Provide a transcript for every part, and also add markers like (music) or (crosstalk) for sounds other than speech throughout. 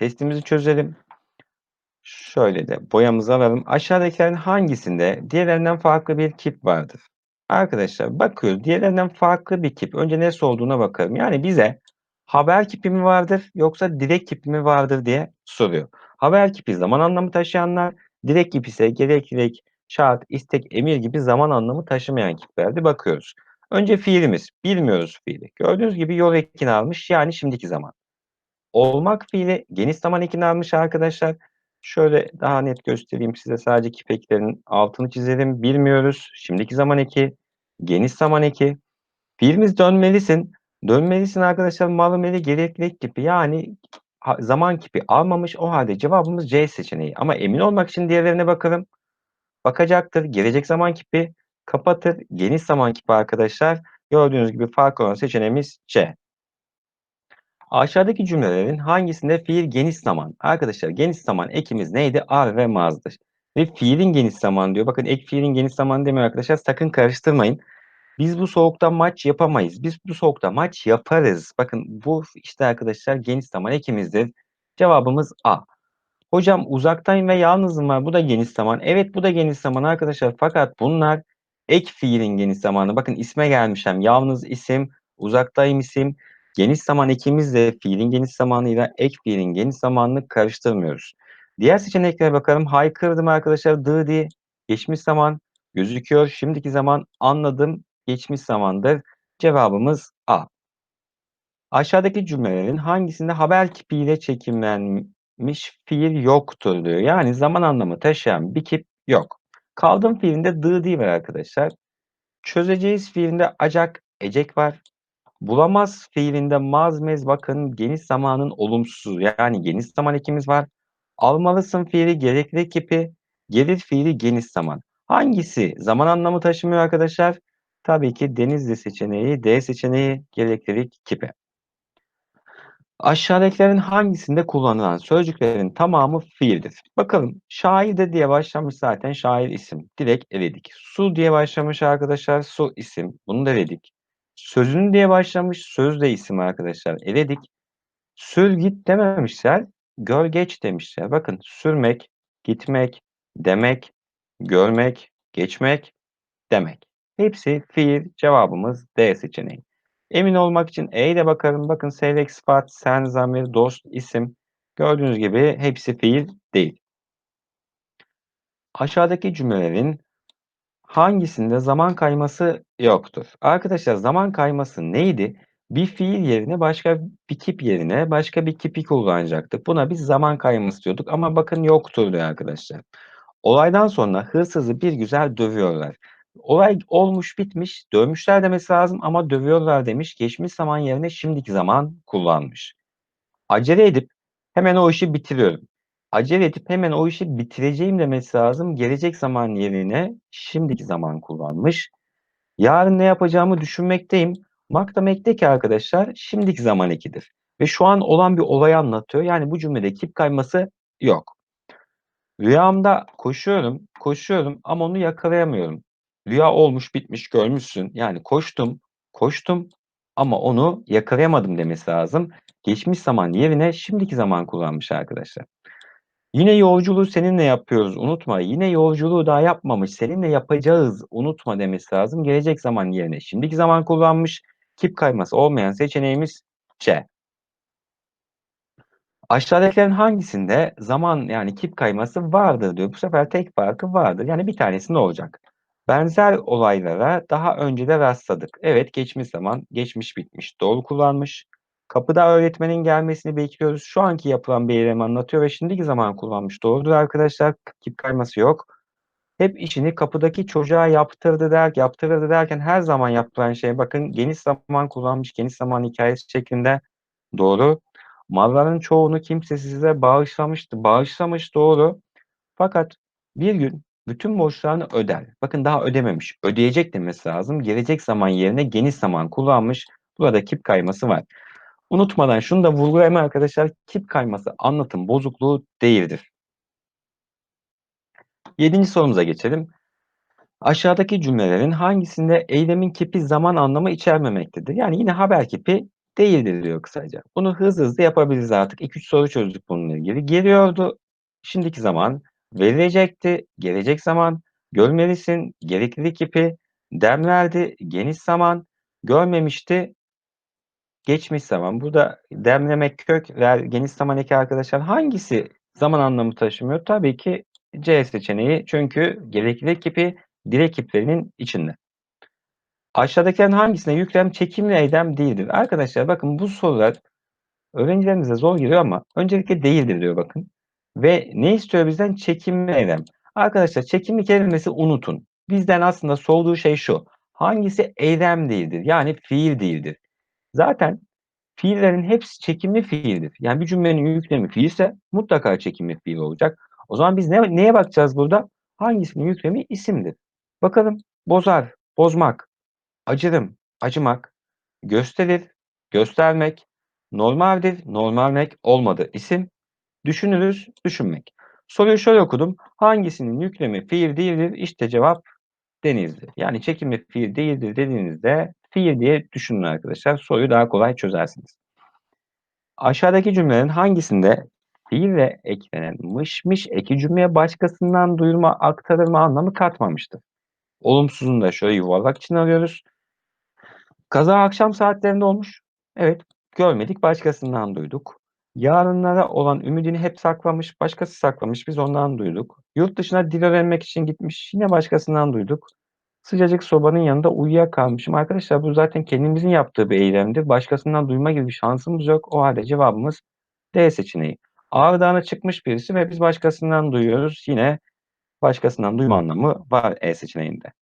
testimizi çözelim. Şöyle de boyamızı alalım. Aşağıdakilerin hangisinde diğerlerinden farklı bir kip vardır? Arkadaşlar bakıyoruz. Diğerlerinden farklı bir kip. Önce nasıl olduğuna bakalım. Yani bize haber kipi mi vardır yoksa direkt kipi mi vardır diye soruyor. Haber kipi zaman anlamı taşıyanlar, direkt kip ise gerek gerek şart, istek, emir gibi zaman anlamı taşımayan kiplerdi. Bakıyoruz. Önce fiilimiz. Bilmiyoruz fiili. Gördüğünüz gibi yol ekini almış yani şimdiki zaman. Olmak fiili geniş zaman ekini almış arkadaşlar. Şöyle daha net göstereyim size sadece kipeklerin altını çizelim. Bilmiyoruz. Şimdiki zaman eki, geniş zaman eki. Fiilimiz dönmelisin. Dönmelisin arkadaşlar malı meli gerekli kipi yani zaman kipi almamış. O halde cevabımız C seçeneği. Ama emin olmak için diğerlerine bakalım. Bakacaktır. Gelecek zaman kipi kapatır. Geniş zaman kipi arkadaşlar. Gördüğünüz gibi fark olan seçeneğimiz C. Aşağıdaki cümlelerin hangisinde fiil geniş zaman? Arkadaşlar geniş zaman ekimiz neydi? Ar ve mazdır. Ve fiilin geniş zaman diyor. Bakın ek fiilin geniş zaman demiyor arkadaşlar. Sakın karıştırmayın. Biz bu soğukta maç yapamayız. Biz bu soğukta maç yaparız. Bakın bu işte arkadaşlar geniş zaman ekimizdir. Cevabımız A. Hocam uzaktayım ve yalnızım var. Bu da geniş zaman. Evet bu da geniş zaman arkadaşlar. Fakat bunlar ek fiilin geniş zamanı. Bakın isme gelmişim. Yalnız isim, uzaktayım isim. Geniş zaman ekimizle fiilin geniş zamanıyla ek fiilin geniş zamanını karıştırmıyoruz. Diğer seçeneklere bakalım. Haykırdım arkadaşlar. Dı. Geçmiş zaman gözüküyor. Şimdiki zaman anladım. Geçmiş zamandır. Cevabımız A. Aşağıdaki cümlelerin hangisinde haber kipiyle çekimlenmiş fiil yoktur diyor. Yani zaman anlamı taşıyan bir kip yok. Kaldım fiilinde dı var arkadaşlar. Çözeceğiz fiilinde acak, ecek var. Bulamaz fiilinde mazmez bakın geniş zamanın olumsuz yani geniş zaman ekimiz var. Almalısın fiili gerekli kipi, gelir fiili geniş zaman. Hangisi zaman anlamı taşımıyor arkadaşlar? Tabii ki Denizli seçeneği, D seçeneği gereklilik kipi. Aşağıdakilerin hangisinde kullanılan sözcüklerin tamamı fiildir? Bakalım şair de diye başlamış zaten şair isim. Direkt eledik. Su diye başlamış arkadaşlar su isim. Bunu da eledik. Sözün diye başlamış söz de isim arkadaşlar. Eledik. Sür git dememişler. Gör geç demişler. Bakın sürmek, gitmek, demek, görmek, geçmek, demek. Hepsi fiil. Cevabımız D seçeneği. Emin olmak için E ile bakalım. Bakın seyrek sıfat, sen, zamir, dost, isim. Gördüğünüz gibi hepsi fiil değil. Aşağıdaki cümlelerin hangisinde zaman kayması yoktur? Arkadaşlar zaman kayması neydi? Bir fiil yerine başka bir kip yerine başka bir kipi kullanacaktık. Buna biz zaman kayması diyorduk ama bakın yoktur diyor arkadaşlar. Olaydan sonra hırsızı bir güzel dövüyorlar. Olay olmuş bitmiş, dövmüşler demesi lazım ama dövüyorlar demiş. Geçmiş zaman yerine şimdiki zaman kullanmış. Acele edip hemen o işi bitiriyorum. Acele edip hemen o işi bitireceğim demesi lazım. Gelecek zaman yerine şimdiki zaman kullanmış. Yarın ne yapacağımı düşünmekteyim. Maktamekteki arkadaşlar şimdiki zaman ekidir. Ve şu an olan bir olayı anlatıyor. Yani bu cümlede kip kayması yok. Rüyamda koşuyorum, koşuyorum ama onu yakalayamıyorum. Rüya olmuş, bitmiş, görmüşsün. Yani koştum, koştum ama onu yakalayamadım demesi lazım. Geçmiş zaman yerine şimdiki zaman kullanmış arkadaşlar. Yine yolculuğu seninle yapıyoruz unutma. Yine yolculuğu daha yapmamış seninle yapacağız unutma demesi lazım. Gelecek zaman yerine şimdiki zaman kullanmış. Kip kayması olmayan seçeneğimiz C. Aşağıdakilerin hangisinde zaman yani kip kayması vardır diyor. Bu sefer tek farkı vardır. Yani bir tanesi ne olacak? Benzer olaylara daha önce de rastladık. Evet geçmiş zaman, geçmiş bitmiş, doğru kullanmış. Kapıda öğretmenin gelmesini bekliyoruz. Şu anki yapılan bir eylemi anlatıyor ve şimdiki zaman kullanmış. Doğrudur arkadaşlar. Kip kayması yok. Hep işini kapıdaki çocuğa yaptırdı der, yaptırırdı derken her zaman yapılan şey bakın geniş zaman kullanmış, geniş zaman hikayesi şeklinde doğru. Malların çoğunu kimse size bağışlamıştı. Bağışlamış doğru. Fakat bir gün bütün borçlarını öder. Bakın daha ödememiş. Ödeyecek demesi lazım. Gelecek zaman yerine geniş zaman kullanmış. Burada kip kayması var. Unutmadan şunu da vurgulayayım arkadaşlar. Kip kayması anlatım bozukluğu değildir. Yedinci sorumuza geçelim. Aşağıdaki cümlelerin hangisinde eylemin kipi zaman anlamı içermemektedir? Yani yine haber kipi değildir diyor kısaca. Bunu hızlı hızlı yapabiliriz artık. 2-3 soru çözdük bununla ilgili. Geliyordu şimdiki zaman, verilecekti gelecek zaman, görmelisin gereklilik ipi, demlerdi geniş zaman, görmemişti geçmiş zaman. Burada demlemek kök ve geniş zaman arkadaşlar hangisi zaman anlamı taşımıyor? Tabii ki C seçeneği. Çünkü gereklilik ipi direk iplerinin içinde. Aşağıdakilerin hangisine yüklem çekimli eylem değildir? Arkadaşlar bakın bu sorular öğrencilerimize zor geliyor ama öncelikle değildir diyor bakın. Ve ne istiyor bizden? Çekimli eylem. Arkadaşlar çekimli kelimesi unutun. Bizden aslında sorduğu şey şu. Hangisi eylem değildir? Yani fiil değildir. Zaten fiillerin hepsi çekimli fiildir. Yani bir cümlenin yüklemi fiilse mutlaka çekimli fiil olacak. O zaman biz ne, neye bakacağız burada? Hangisinin yüklemi isimdir? Bakalım bozar, bozmak, acırım, acımak, gösterir, göstermek, normaldir, normalmek olmadı isim, düşünürüz, düşünmek. Soruyu şöyle okudum. Hangisinin yüklemi fiil değildir? İşte cevap denizli. Yani çekimli fiil değildir dediğinizde fiil diye düşünün arkadaşlar. Soruyu daha kolay çözersiniz. Aşağıdaki cümlelerin hangisinde fiille eklenen mışmış eki cümleye başkasından duyurma, aktarılma anlamı katmamıştır? Olumsuzunu da şöyle yuvarlak için alıyoruz. Kaza akşam saatlerinde olmuş. Evet, görmedik, başkasından duyduk. Yarınlara olan ümidini hep saklamış, başkası saklamış, biz ondan duyduk. Yurt dışına dil öğrenmek için gitmiş, yine başkasından duyduk. Sıcacık sobanın yanında uyuyakalmışım. Arkadaşlar bu zaten kendimizin yaptığı bir eylemdir. Başkasından duyma gibi bir şansımız yok. O halde cevabımız D seçeneği. Ağrı çıkmış birisi ve biz başkasından duyuyoruz. Yine başkasından duyma anlamı var E seçeneğinde.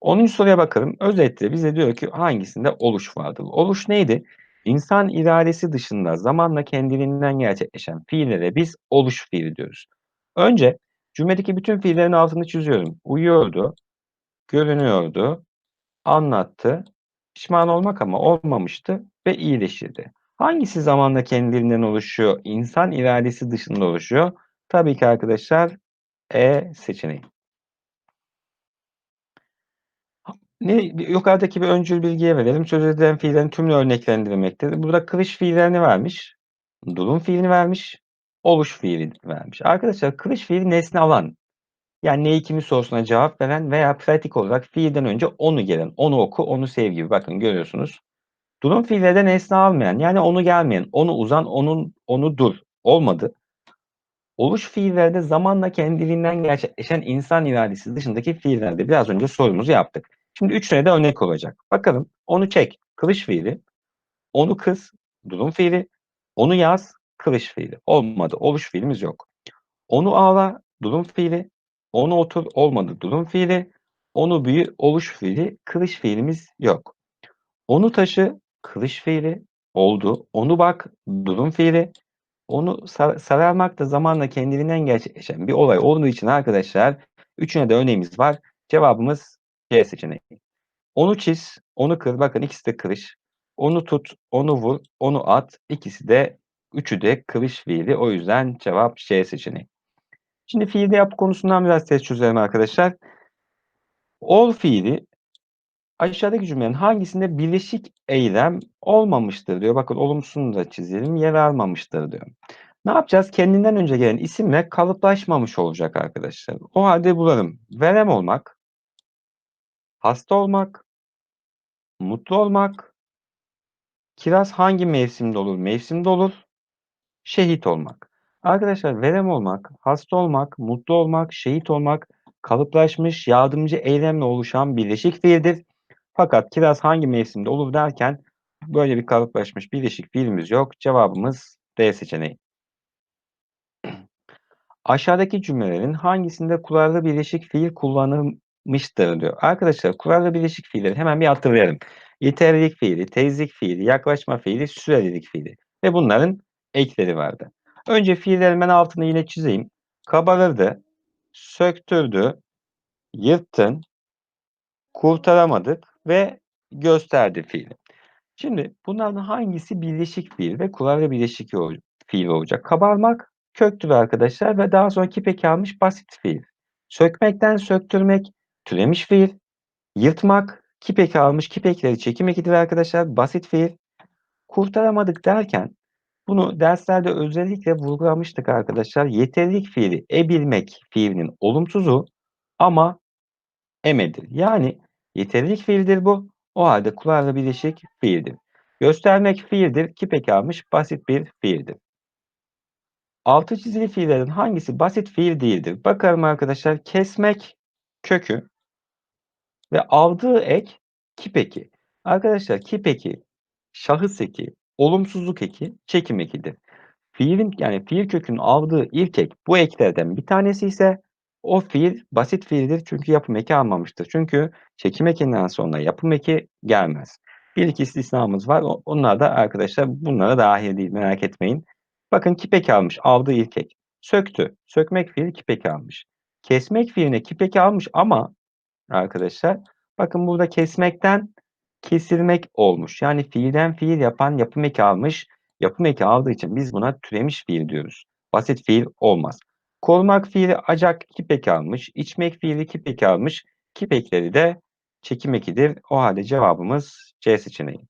10. soruya bakalım. Özetle bize diyor ki hangisinde oluş vardır? Oluş neydi? İnsan iradesi dışında zamanla kendiliğinden gerçekleşen fiillere biz oluş fiili diyoruz. Önce cümledeki bütün fiillerin altını çiziyorum. Uyuyordu, görünüyordu, anlattı, pişman olmak ama olmamıştı ve iyileşirdi. Hangisi zamanla kendiliğinden oluşuyor? İnsan iradesi dışında oluşuyor. Tabii ki arkadaşlar E seçeneği. Ne, yukarıdaki bir öncül bilgiye verelim. Söz edilen fiillerin tümünü örneklendirmektedir. Burada kılıç fiillerini vermiş. Durum fiilini vermiş. Oluş fiili vermiş. Arkadaşlar kılıç fiili nesne alan. Yani ne kimi sorusuna cevap veren veya pratik olarak fiilden önce onu gelen. Onu oku, onu sev gibi. Bakın görüyorsunuz. Durum fiillerde nesne almayan. Yani onu gelmeyen. Onu uzan, onun, onu dur. Olmadı. Oluş fiillerde zamanla kendiliğinden gerçekleşen insan iradesi dışındaki fiillerde biraz önce sorumuzu yaptık. Şimdi üç tane de örnek olacak. Bakalım onu çek kılıç fiili, onu kız durum fiili, onu yaz kılıç fiili. Olmadı oluş fiilimiz yok. Onu ağla durum fiili, onu otur olmadı durum fiili, onu büyü oluş fiili, kılıç fiilimiz yok. Onu taşı kılıç fiili oldu. Onu bak durum fiili, onu sar sararmak da zamanla kendiliğinden gerçekleşen bir olay olduğu için arkadaşlar üçüne de örneğimiz var. Cevabımız C seçeneği. Onu çiz, onu kır. Bakın ikisi de kırış. Onu tut, onu vur, onu at. İkisi de üçü de kırış fiili. O yüzden cevap C seçeneği. Şimdi fiilde yapı konusundan biraz test çözelim arkadaşlar. Ol fiili aşağıdaki cümlenin hangisinde birleşik eylem olmamıştır diyor. Bakın olumsuzunu da çizelim. Yer almamıştır diyor. Ne yapacağız? Kendinden önce gelen isimle kalıplaşmamış olacak arkadaşlar. O halde bulalım. Verem olmak, hasta olmak, mutlu olmak, kiraz hangi mevsimde olur? Mevsimde olur. Şehit olmak. Arkadaşlar verem olmak, hasta olmak, mutlu olmak, şehit olmak kalıplaşmış yardımcı eylemle oluşan birleşik fiildir. Fakat kiraz hangi mevsimde olur derken böyle bir kalıplaşmış birleşik fiilimiz yok. Cevabımız D seçeneği. (clears throat) Aşağıdaki cümlelerin hangisinde kurallı birleşik fiil kullanılmıştır diyor. Arkadaşlar kurallı birleşik fiilleri hemen bir hatırlayalım. Yeterlilik fiili, tezlik fiili, yaklaşma fiili, sürelilik fiili ve bunların ekleri vardı. Önce fiillerin ben altını yine çizeyim. Kabarırdı, söktürdü, yırttın, kurtaramadık ve gösterdi fiili. Şimdi bunlardan hangisi birleşik fiil ve kurallı birleşik fiil olacak? Kabarmak köktür arkadaşlar ve daha sonra kipek almış basit fiil. Sökmekten söktürmek türemiş fiil. Yırtmak kipek almış kipekleri çekim ekidir arkadaşlar basit fiil. Kurtaramadık derken bunu derslerde özellikle vurgulamıştık arkadaşlar. Yeterlilik fiili ebilmek fiilinin olumsuzu ama emedir. Yani yeterlilik fiildir bu. O halde kulağıyla birleşik fiildir. Göstermek fiildir. Kipek almış basit bir fiildir. Altı çizili fiillerin hangisi basit fiil değildir? Bakalım arkadaşlar. Kesmek kökü ve aldığı ek kipeki. Arkadaşlar kipeki, şahıs eki, olumsuzluk eki, çekim ekidir. Fiilin yani fiil kökünün aldığı ilk ek bu eklerden bir tanesi ise o fiil basit fiildir çünkü yapım eki almamıştır. Çünkü çekim ekinden sonra yapım eki gelmez. Bir iki istisnamız var. Onlar da arkadaşlar bunlara dahil değil merak etmeyin. Bakın kipek almış aldığı ilk ek. Söktü. Sökmek fiili kipek almış. Kesmek fiiline kipek almış ama arkadaşlar bakın burada kesmekten kesilmek olmuş. Yani fiilden fiil yapan yapım eki almış. Yapım eki aldığı için biz buna türemiş fiil diyoruz. Basit fiil olmaz. Korumak fiili acak kipek almış. İçmek fiili kipek almış. Kipekleri de çekim ekidir. O halde cevabımız C seçeneği.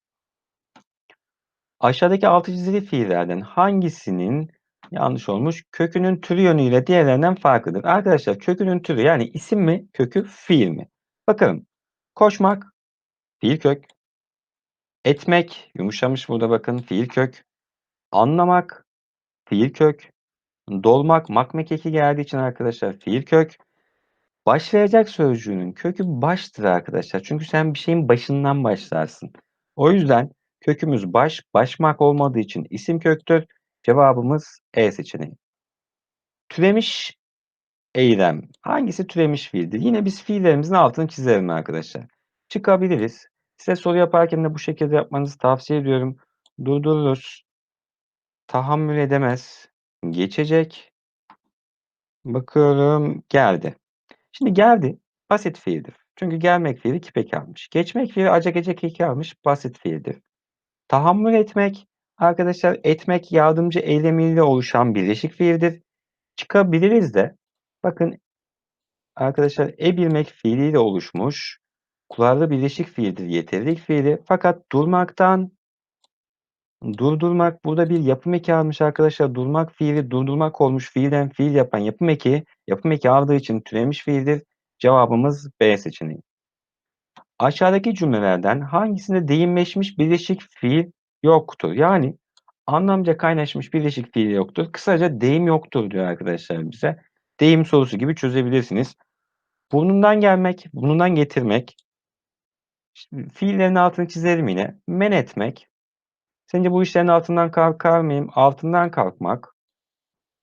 Aşağıdaki altı çizili fiillerden hangisinin yanlış olmuş? Kökünün türü yönüyle diğerlerinden farklıdır. Arkadaşlar kökünün türü yani isim mi, kökü fiil mi? Bakalım. Koşmak fiil kök. Etmek yumuşamış burada bakın fiil kök. Anlamak fiil kök. Dolmak makmek eki geldiği için arkadaşlar fiil kök. Başlayacak sözcüğünün kökü baştır arkadaşlar. Çünkü sen bir şeyin başından başlarsın. O yüzden kökümüz baş, başmak olmadığı için isim köktür. Cevabımız E seçeneği. Türemiş eylem. Hangisi türemiş fiildir? Yine biz fiillerimizin altını çizelim arkadaşlar. Çıkabiliriz. Size soru yaparken de bu şekilde yapmanızı tavsiye ediyorum. Durdururuz. Tahammül edemez. Geçecek. Bakıyorum geldi. Şimdi geldi basit fiildir. Çünkü gelmek fiili kipek almış. Geçmek fiili acak ecek eki almış basit fiildir. Tahammül etmek arkadaşlar etmek yardımcı eylemiyle oluşan birleşik fiildir. Çıkabiliriz de bakın arkadaşlar e bilmek fiiliyle oluşmuş kulağlı birleşik fiildir yeterlilik fiili fakat durmaktan Durdurmak burada bir yapım eki almış arkadaşlar. Durmak fiili durdurmak olmuş. Fiilden fiil yapan yapım eki. Yapım eki aldığı için türemiş fiildir. Cevabımız B seçeneği. Aşağıdaki cümlelerden hangisinde deyimleşmiş birleşik fiil yoktur? Yani anlamca kaynaşmış birleşik fiil yoktur. Kısaca deyim yoktur diyor arkadaşlar bize. Deyim sorusu gibi çözebilirsiniz. Burnundan gelmek, burnundan getirmek. İşte fiillerin altını çizelim yine. Men etmek, Sence bu işlerin altından kalkar mıyım? Altından kalkmak.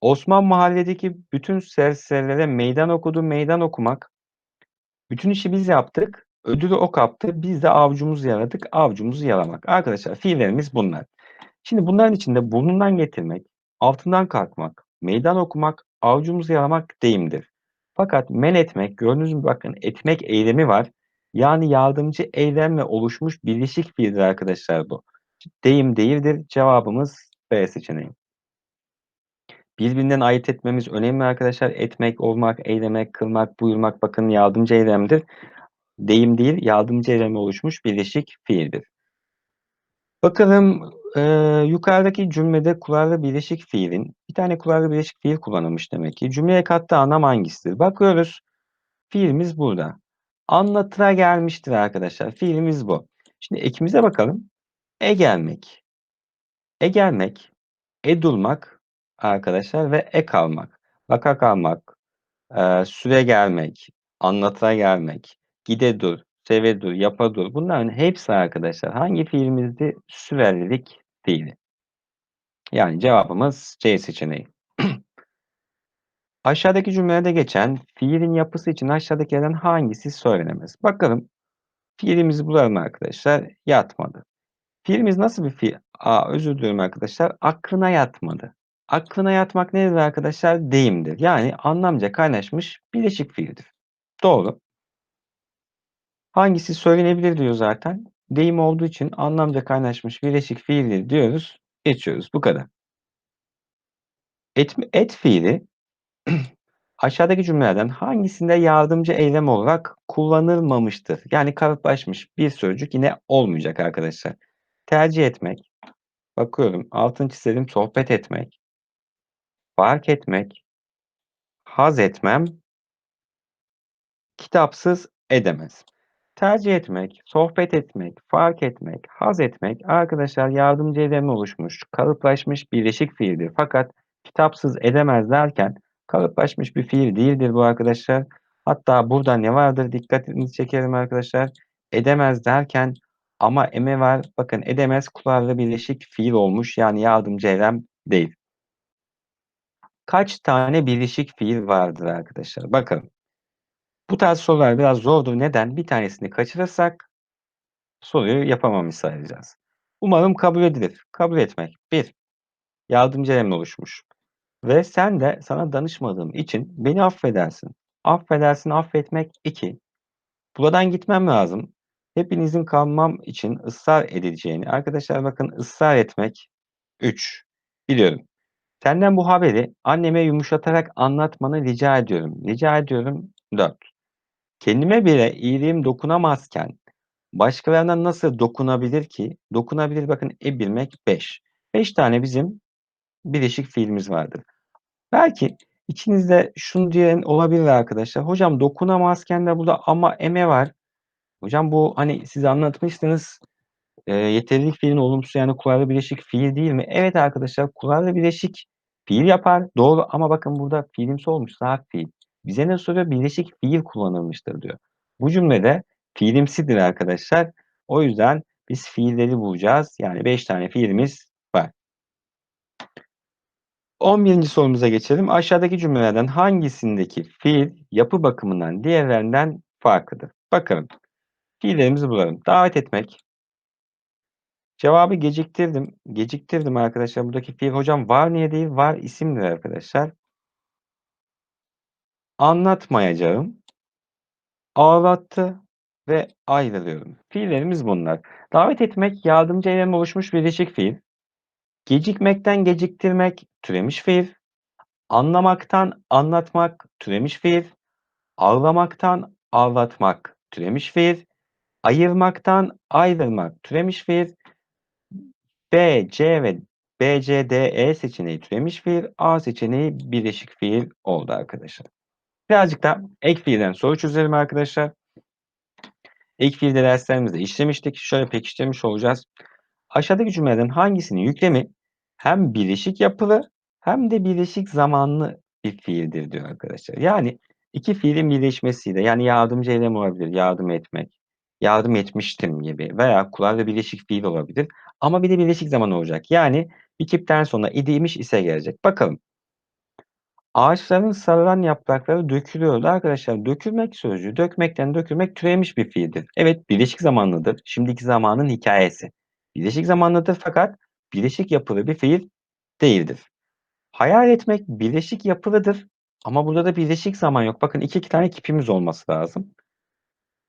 Osman mahalledeki bütün serserilere meydan okudu, meydan okumak. Bütün işi biz yaptık. Ödülü o kaptı. Biz de avcumuzu yaladık. Avcumuzu yalamak. Arkadaşlar fiillerimiz bunlar. Şimdi bunların içinde burnundan getirmek, altından kalkmak, meydan okumak, avcumuzu yalamak deyimdir. Fakat men etmek, gördüğünüz gibi bakın etmek eylemi var. Yani yardımcı eylemle oluşmuş birleşik fiildir arkadaşlar bu deyim değildir. Cevabımız B seçeneği. Birbirinden ayırt etmemiz önemli arkadaşlar. Etmek, olmak, eylemek, kılmak, buyurmak bakın yardımcı eylemdir. Deyim değil, yardımcı eylemi oluşmuş birleşik fiildir. Bakalım e, yukarıdaki cümlede kullanılı birleşik fiilin bir tane kullanılı birleşik fiil kullanılmış demek ki. Cümleye kattığı anlam hangisidir? Bakıyoruz. Fiilimiz burada. Anlatıra gelmiştir arkadaşlar. Fiilimiz bu. Şimdi ekimize bakalım. E gelmek. E gelmek, e durmak arkadaşlar ve e kalmak. Vaka kalmak, e, süre gelmek, anlatıra gelmek, gide dur, seve dur, yapa dur. Bunların hepsi arkadaşlar hangi fiilimizdi? Sürerlilik fiili. Yani cevabımız C seçeneği. Aşağıdaki cümlelerde geçen fiilin yapısı için aşağıdakilerden hangisi söylenemez? Bakalım fiilimizi bulalım arkadaşlar. Yatmadı. Fiilimiz nasıl bir fiil? Aa, özür diliyorum arkadaşlar. Aklına yatmadı. Aklına yatmak nedir arkadaşlar? Deyimdir. Yani anlamca kaynaşmış bileşik fiildir. Doğru. Hangisi söylenebilir diyor zaten. Deyim olduğu için anlamca kaynaşmış bileşik fiildir diyoruz. Geçiyoruz. Bu kadar. Et, et fiili (clears throat) aşağıdaki cümlelerden hangisinde yardımcı eylem olarak kullanılmamıştır? Yani kalıplaşmış bir sözcük yine olmayacak arkadaşlar tercih etmek, Bakıyorum. Altını çizelim. Sohbet etmek. Fark etmek. Haz etmem. Kitapsız edemez. Tercih etmek, sohbet etmek, fark etmek, haz etmek arkadaşlar yardımcı eylemle oluşmuş, kalıplaşmış birleşik fiildir. Fakat kitapsız edemez derken kalıplaşmış bir fiil değildir bu arkadaşlar. Hatta burada ne vardır dikkatinizi çekerim arkadaşlar. Edemez derken ama eme var. Bakın edemez kullarla birleşik fiil olmuş. Yani yardımcı eylem değil. Kaç tane birleşik fiil vardır arkadaşlar? Bakın. Bu tarz sorular biraz zordur. Neden? Bir tanesini kaçırırsak soruyu yapamamış sayacağız. Umarım kabul edilir. Kabul etmek. Bir, yardımcı elemle oluşmuş. Ve sen de sana danışmadığım için beni affedersin. Affedersin affetmek iki. Buradan gitmem lazım. Hepinizin kalmam için ısrar edileceğini. Arkadaşlar bakın ısrar etmek 3. Biliyorum. Senden bu haberi anneme yumuşatarak anlatmanı rica ediyorum. Rica ediyorum 4. Kendime bile iyiliğim dokunamazken başkalarına nasıl dokunabilir ki? Dokunabilir bakın e bilmek 5. 5 tane bizim birleşik fiilimiz vardır. Belki içinizde şunu diyen olabilir arkadaşlar. Hocam dokunamazken de burada ama eme var. Hocam bu hani siz anlatmıştınız e, yeterlilik fiilin olumsuz yani kullarla birleşik fiil değil mi? Evet arkadaşlar kullarla birleşik fiil yapar. Doğru ama bakın burada fiilimsi olmuş saat fiil. Bize ne soruyor? Birleşik fiil kullanılmıştır diyor. Bu cümlede fiilimsidir arkadaşlar. O yüzden biz fiilleri bulacağız. Yani 5 tane fiilimiz. 11. sorumuza geçelim. Aşağıdaki cümlelerden hangisindeki fiil yapı bakımından diğerlerinden farklıdır? Bakalım. Fiillerimizi bulalım. Davet etmek. Cevabı geciktirdim. Geciktirdim arkadaşlar. Buradaki fiil hocam var niye değil? Var isimdir arkadaşlar. Anlatmayacağım. Ağlattı ve ayrılıyorum. Fiillerimiz bunlar. Davet etmek yardımcı eylem oluşmuş birleşik fiil. Gecikmekten geciktirmek türemiş fiil. Anlamaktan anlatmak türemiş fiil. Ağlamaktan ağlatmak türemiş fiil. Ayırmaktan ayrılmak türemiş fiil. B, C ve B, C, D, E seçeneği türemiş fiil. A seçeneği birleşik fiil oldu arkadaşlar. Birazcık da ek fiilden soru çözelim arkadaşler. Ek fiilde derslerimizde işlemiştik. Şöyle pekiştirmiş olacağız. Aşağıdaki cümlelerin hangisinin yüklemi hem birleşik yapılı hem de birleşik zamanlı bir fiildir diyor arkadaşlar. Yani iki fiilin birleşmesiyle yani yardımcı eylem olabilir, yardım etmek, yardım etmiştim gibi veya kullarla birleşik fiil olabilir. Ama bir de birleşik zaman olacak. Yani bir kipten sonra idiymiş ise gelecek. Bakalım. Ağaçların sarılan yaprakları dökülüyordu. Arkadaşlar dökülmek sözcüğü, dökmekten dökülmek türemiş bir fiildir. Evet birleşik zamanlıdır. Şimdiki zamanın hikayesi. Birleşik zamanlıdır fakat birleşik yapılı bir fiil değildir. Hayal etmek birleşik yapılıdır ama burada da birleşik zaman yok. Bakın iki, iki tane kipimiz olması lazım.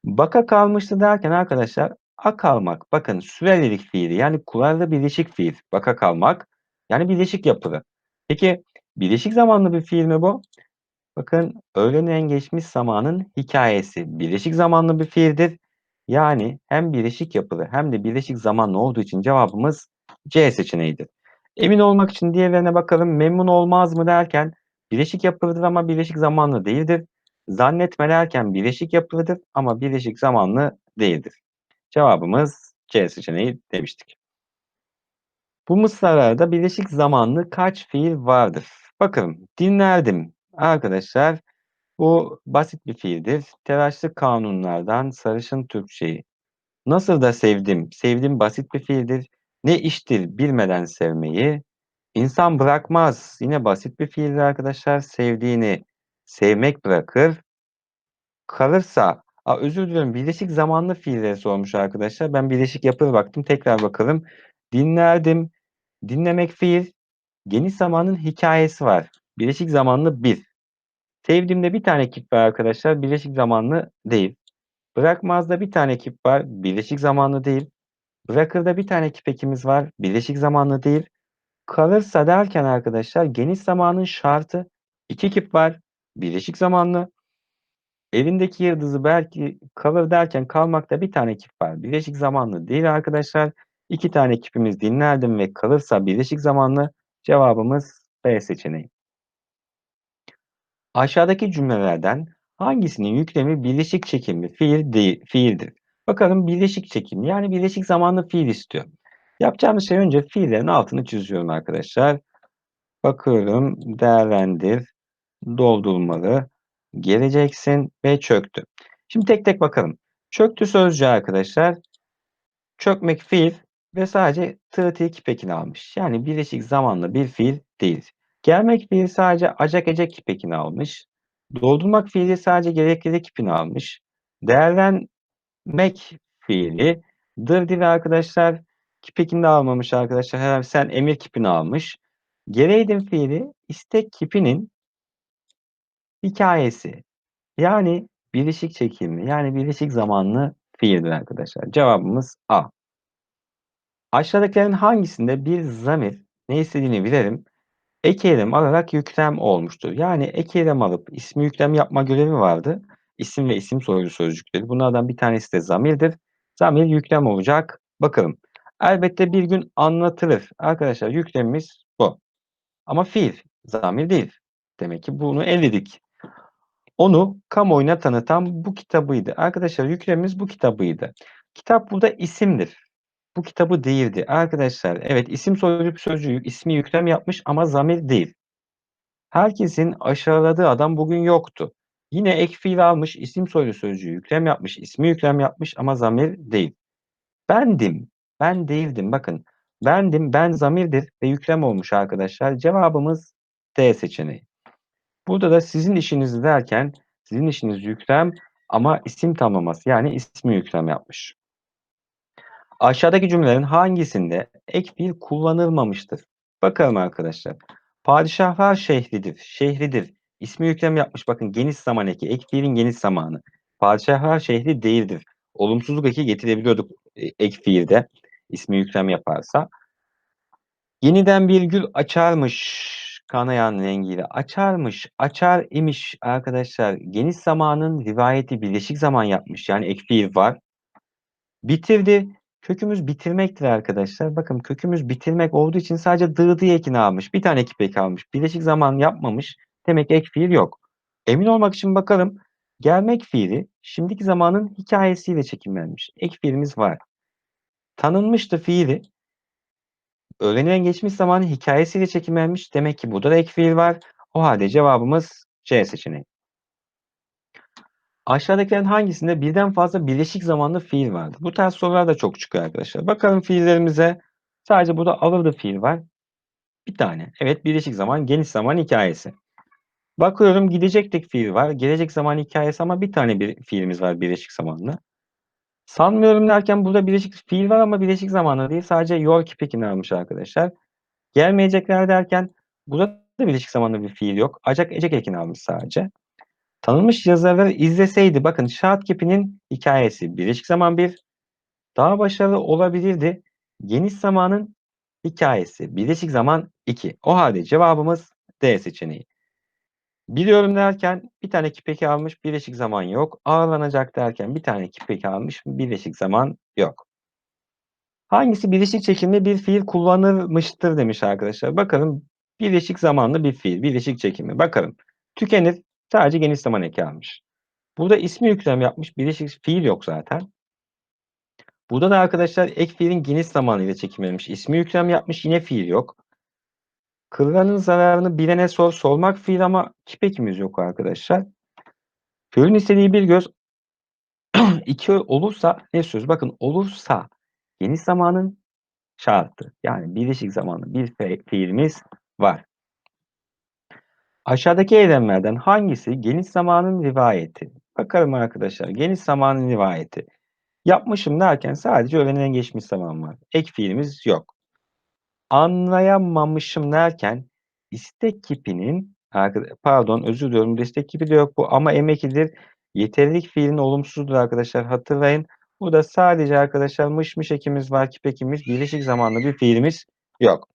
Baka kalmıştı derken arkadaşlar a kalmak bakın sürelilik fiili yani kullarla birleşik fiil. Baka kalmak yani birleşik yapılı. Peki birleşik zamanlı bir fiil mi bu? Bakın öğlenen geçmiş zamanın hikayesi birleşik zamanlı bir fiildir. Yani hem birleşik yapılı hem de birleşik zamanlı olduğu için cevabımız C seçeneğidir. Emin olmak için diğerlerine bakalım. Memnun olmaz mı derken birleşik yapılıdır ama birleşik zamanlı değildir. Zannetme derken birleşik yapılıdır ama birleşik zamanlı değildir. Cevabımız C seçeneği demiştik. Bu mısralarda birleşik zamanlı kaç fiil vardır? Bakalım dinlerdim arkadaşlar. Bu basit bir fiildir. Telaşlı kanunlardan sarışın Türkçeyi. Nasıl da sevdim. Sevdim basit bir fiildir. Ne iştir bilmeden sevmeyi. İnsan bırakmaz. Yine basit bir fiildir arkadaşlar. Sevdiğini sevmek bırakır. Kalırsa, a, özür diliyorum birleşik zamanlı fiilleri sormuş arkadaşlar. Ben birleşik yapıya baktım. Tekrar bakalım. Dinlerdim. Dinlemek fiil. Geniş zamanın hikayesi var. Birleşik zamanlı bir. Sevdiğimde bir tane kip var arkadaşlar. Birleşik zamanlı değil. Bırakmazda bir tane kip var. Birleşik zamanlı değil. Bırakırda bir tane kip ekimiz var. Birleşik zamanlı değil. Kalırsa derken arkadaşlar geniş zamanın şartı iki kip var. Birleşik zamanlı. Evindeki yıldızı belki kalır derken kalmakta bir tane kip var. Birleşik zamanlı değil arkadaşlar. İki tane kipimiz dinlerdim ve kalırsa birleşik zamanlı cevabımız B seçeneği. Aşağıdaki cümlelerden hangisinin yüklemi birleşik çekimli fiil değil, fiildir? Bakalım birleşik çekimli yani birleşik zamanlı fiil istiyor. Yapacağımız şey önce fiillerin altını çiziyorum arkadaşlar. Bakıyorum değerlendir, doldurmalı, geleceksin ve çöktü. Şimdi tek tek bakalım. Çöktü sözcüğü arkadaşlar. Çökmek fiil ve sadece tığ kip ekini almış. Yani birleşik zamanlı bir fiil değil. Gelmek fiili sadece acak ecek kip ekini almış. Doldurmak fiili sadece gereklilik kipini almış. Değerlenmek fiili dır dili arkadaşlar kip ekini de almamış arkadaşlar. Herhalde sen emir kipini almış. Gereydim fiili istek kipinin hikayesi. Yani birleşik çekimli yani birleşik zamanlı fiildir arkadaşlar. Cevabımız A. Aşağıdakilerin hangisinde bir zamir ne istediğini bilirim ek alarak yüklem olmuştur. Yani ek eylem alıp ismi yüklem yapma görevi vardı. İsim ve isim soylu sözcükleri. Bunlardan bir tanesi de zamirdir. Zamir yüklem olacak. Bakalım. Elbette bir gün anlatılır. Arkadaşlar yüklemimiz bu. Ama fiil. Zamir değil. Demek ki bunu eledik. Onu kamuoyuna tanıtan bu kitabıydı. Arkadaşlar yüklemimiz bu kitabıydı. Kitap burada isimdir. Bu kitabı değildi. Arkadaşlar evet isim soylu sözcüğü ismi yüklem yapmış ama zamir değil. Herkesin aşağıladığı adam bugün yoktu. Yine ek fiil almış, isim soylu sözcüğü yüklem yapmış, ismi yüklem yapmış ama zamir değil. Bendim, ben değildim. Bakın bendim, ben zamirdir ve yüklem olmuş arkadaşlar. Cevabımız D seçeneği. Burada da sizin işiniz derken sizin işiniz yüklem ama isim tamlaması yani ismi yüklem yapmış. Aşağıdaki cümlelerin hangisinde ek fiil kullanılmamıştır? Bakalım arkadaşlar. Padişahlar şehridir. Şehridir. İsmi yüklem yapmış. Bakın geniş zaman eki. Ek fiilin geniş zamanı. Padişahlar şehri değildir. Olumsuzluk eki getirebiliyorduk e, ek fiilde. İsmi yüklem yaparsa. Yeniden bir gül açarmış. Kanayan rengiyle açarmış, açar imiş arkadaşlar. Geniş zamanın rivayeti birleşik zaman yapmış. Yani ek fiil var. Bitirdi. Kökümüz bitirmektir arkadaşlar. Bakın kökümüz bitirmek olduğu için sadece dı ekini almış. Bir tane ekip eki almış. Birleşik zaman yapmamış. Demek ek fiil yok. Emin olmak için bakalım. Gelmek fiili şimdiki zamanın hikayesiyle çekimlenmiş. Ek fiilimiz var. Tanınmıştı fiili. Öğrenilen geçmiş zamanın hikayesiyle çekimlenmiş. Demek ki burada da ek fiil var. O halde cevabımız C seçeneği. Aşağıdakilerin hangisinde birden fazla birleşik zamanlı fiil vardır? Bu tarz sorular da çok çıkıyor arkadaşlar. Bakalım fiillerimize. Sadece burada alırdı fiil var. Bir tane. Evet birleşik zaman, geniş zaman hikayesi. Bakıyorum gidecektik fiil var. Gelecek zaman hikayesi ama bir tane bir fiilimiz var birleşik zamanlı. Sanmıyorum derken burada birleşik fiil var ama birleşik zamanlı değil. Sadece your kipekini almış arkadaşlar. Gelmeyecekler derken burada da birleşik zamanlı bir fiil yok. Acak ecek ekini almış sadece. Tanınmış yazarları izleseydi bakın Şahatkepi'nin hikayesi birleşik zaman bir daha başarılı olabilirdi. Geniş zamanın hikayesi birleşik zaman 2. O halde cevabımız D seçeneği. Biliyorum derken bir tane kipeki almış birleşik zaman yok. Ağırlanacak derken bir tane kipeki almış birleşik zaman yok. Hangisi birleşik çekimli bir fiil kullanılmıştır demiş arkadaşlar. Bakalım birleşik zamanlı bir fiil, birleşik çekimli. Bakalım. Tükenir Sadece geniş zaman eki almış. Burada ismi yüklem yapmış. Birleşik fiil yok zaten. Burada da arkadaşlar ek fiilin geniş zamanıyla çekimlenmiş. İsmi yüklem yapmış. Yine fiil yok. Kılganın zararını bilene sor. Sormak fiil ama kipekimiz yok arkadaşlar. Körün istediği bir göz (clears throat) iki olursa ne söz? Bakın olursa geniş zamanın şartı. Yani birleşik zamanlı bir fiilimiz var. Aşağıdaki eylemlerden hangisi geniş zamanın rivayeti? Bakalım arkadaşlar. Geniş zamanın rivayeti. Yapmışım derken sadece öğrenilen geçmiş zaman var. Ek fiilimiz yok. Anlayamamışım derken istek kipinin pardon özür diliyorum destek kipi de yok bu ama emekidir. Yeterlilik fiilinin olumsuzdur arkadaşlar hatırlayın. Bu da sadece arkadaşlar mış mış ekimiz var kip ekimiz birleşik zamanlı bir fiilimiz yok.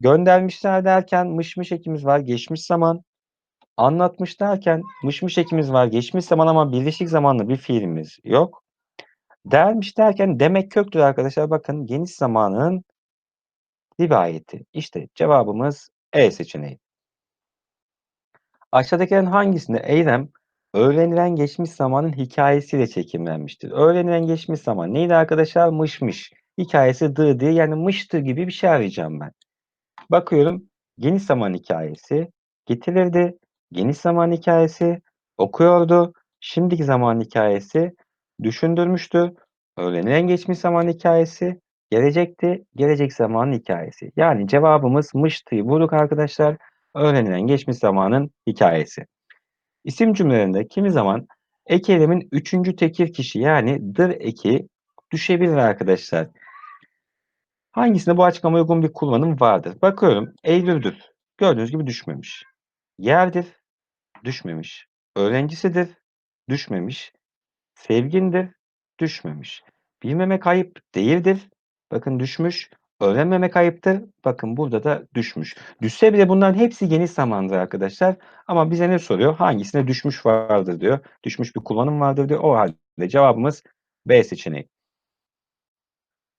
Göndermişler derken mış mış ekimiz var. Geçmiş zaman. Anlatmış derken mış mış ekimiz var. Geçmiş zaman ama birleşik zamanlı bir fiilimiz yok. Dermiş derken demek köktür arkadaşlar. Bakın geniş zamanın rivayeti. İşte cevabımız E seçeneği. Aşağıdakilerin hangisinde eylem öğrenilen geçmiş zamanın hikayesiyle çekimlenmiştir? Öğrenilen geçmiş zaman neydi arkadaşlar? Mışmış. Hikayesi dı diye yani mıştı gibi bir şey arayacağım ben. Bakıyorum geniş zaman hikayesi getirirdi. Geniş zaman hikayesi okuyordu. Şimdiki zaman hikayesi düşündürmüştü. Öğrenilen geçmiş zaman hikayesi gelecekti. Gelecek zaman hikayesi. Yani cevabımız mıştıyı bulduk arkadaşlar. Öğrenilen geçmiş zamanın hikayesi. İsim cümlelerinde kimi zaman ek eylemin üçüncü tekil kişi yani dır eki düşebilir arkadaşlar. Hangisinde bu açıklamaya uygun bir kullanım vardır? Bakıyorum. Eylül'dür. Gördüğünüz gibi düşmemiş. Yerdir. Düşmemiş. Öğrencisidir. Düşmemiş. Sevgindir. Düşmemiş. Bilmemek ayıp değildir. Bakın düşmüş. Öğrenmemek ayıptır. Bakın burada da düşmüş. Düşse bile bunların hepsi geniş zamandır arkadaşlar. Ama bize ne soruyor? Hangisine düşmüş vardır diyor. Düşmüş bir kullanım vardır diyor. O halde cevabımız B seçeneği.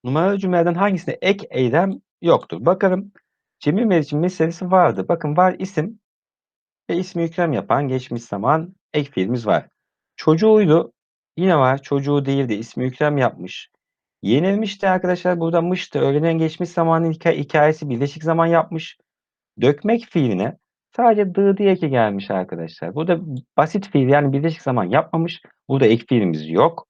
Numaralı cümlelerden hangisinde ek eylem yoktur? Bakalım. Cemil Meriç'in meselesi vardı. Bakın var isim ve ismi yüklem yapan geçmiş zaman ek fiilimiz var. Çocuğuydu. Yine var. Çocuğu değildi. İsmi yüklem yapmış. Yenilmişti arkadaşlar. Burada mıştı. Öğrenen geçmiş zamanın hikaye, hikayesi birleşik zaman yapmış. Dökmek fiiline sadece dı diye eki gelmiş arkadaşlar. Burada basit fiil yani birleşik zaman yapmamış. Burada ek fiilimiz yok.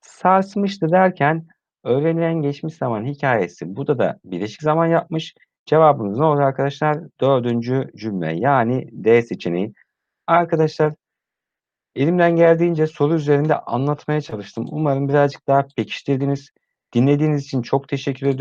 Sarsmıştı derken öğrenilen geçmiş zaman hikayesi. Burada da birleşik zaman yapmış. Cevabımız ne olur arkadaşlar? Dördüncü cümle yani D seçeneği. Arkadaşlar elimden geldiğince soru üzerinde anlatmaya çalıştım. Umarım birazcık daha pekiştirdiniz. Dinlediğiniz için çok teşekkür ediyorum.